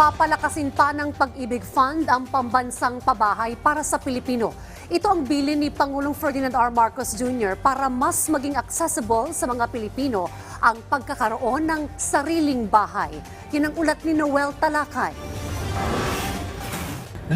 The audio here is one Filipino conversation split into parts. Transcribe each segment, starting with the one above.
Papalakasin pa ng Pag-ibig Fund ang pambansang pabahay para sa Pilipino. Ito ang bilin ni Pangulong Ferdinand R. Marcos Jr. para mas maging accessible sa mga Pilipino ang pagkakaroon ng sariling bahay. Yan ang ulat ni Noel Talakay.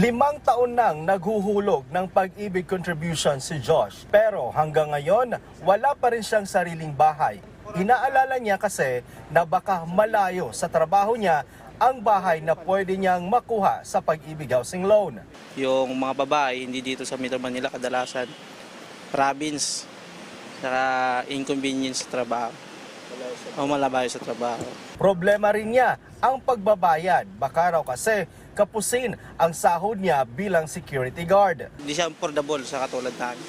Limang taon nang naghuhulog ng pag-ibig contribution si Josh. Pero hanggang ngayon, wala pa rin siyang sariling bahay. Inaalala niya kasi na baka malayo sa trabaho niya ang bahay na pwede niyang makuha sa pag-ibig housing loan. Yung mga babae, hindi dito sa Metro Manila kadalasan, province, saka inconvenience sa trabaho. O malabayo sa trabaho. Problema rin niya ang pagbabayad. Baka raw kasi kapusin ang sahod niya bilang security guard. Hindi siya affordable sa katulad namin.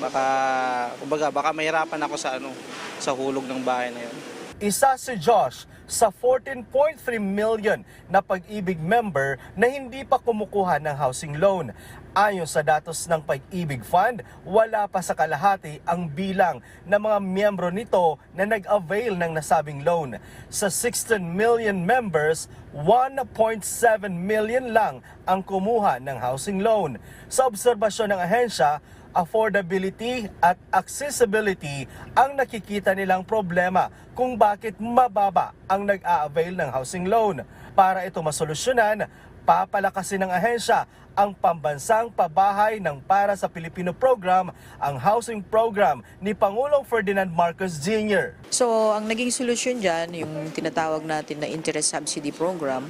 Baka, kumbaga, baka mahirapan ako sa ano, sa hulog ng bahay na yun. Isa si Josh sa 14.3 million na pag-ibig member na hindi pa kumukuha ng housing loan. Ayon sa datos ng Pag-ibig Fund, wala pa sa kalahati ang bilang ng mga miyembro nito na nag-avail ng nasabing loan. Sa 16 million members, 1.7 million lang ang kumuha ng housing loan. Sa obserbasyon ng ahensya, affordability at accessibility ang nakikita nilang problema kung bakit mababa ang nag-a-avail ng housing loan. Para ito masolusyonan, papalakasin ng ahensya ang pambansang pabahay ng para sa Pilipino program, ang housing program ni Pangulong Ferdinand Marcos Jr. So, ang naging solusyon dyan, yung tinatawag natin na interest subsidy program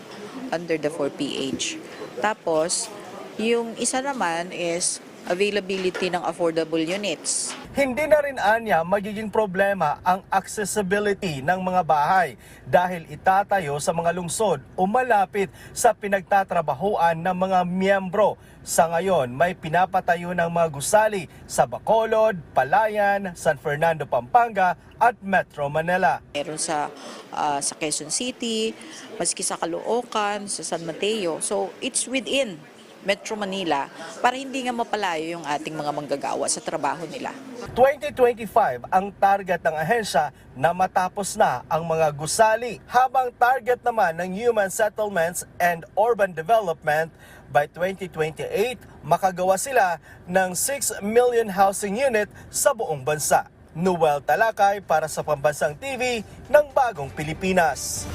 under the 4PH. Tapos, yung isa naman is availability ng affordable units. Hindi na rin anya magiging problema ang accessibility ng mga bahay dahil itatayo sa mga lungsod o malapit sa pinagtatrabahuan ng mga miyembro. Sa ngayon, may pinapatayo ng mga gusali sa Bacolod, Palayan, San Fernando, Pampanga at Metro Manila. Meron sa, ah, sa Quezon City, maski sa Caloocan, sa San Mateo. So, it's within Metro Manila para hindi nga mapalayo yung ating mga manggagawa sa trabaho nila. 2025 ang target ng ahensya na matapos na ang mga gusali habang target naman ng Human Settlements and Urban Development by 2028 makagawa sila ng 6 million housing unit sa buong bansa. Noel Talakay para sa Pambansang TV ng Bagong Pilipinas.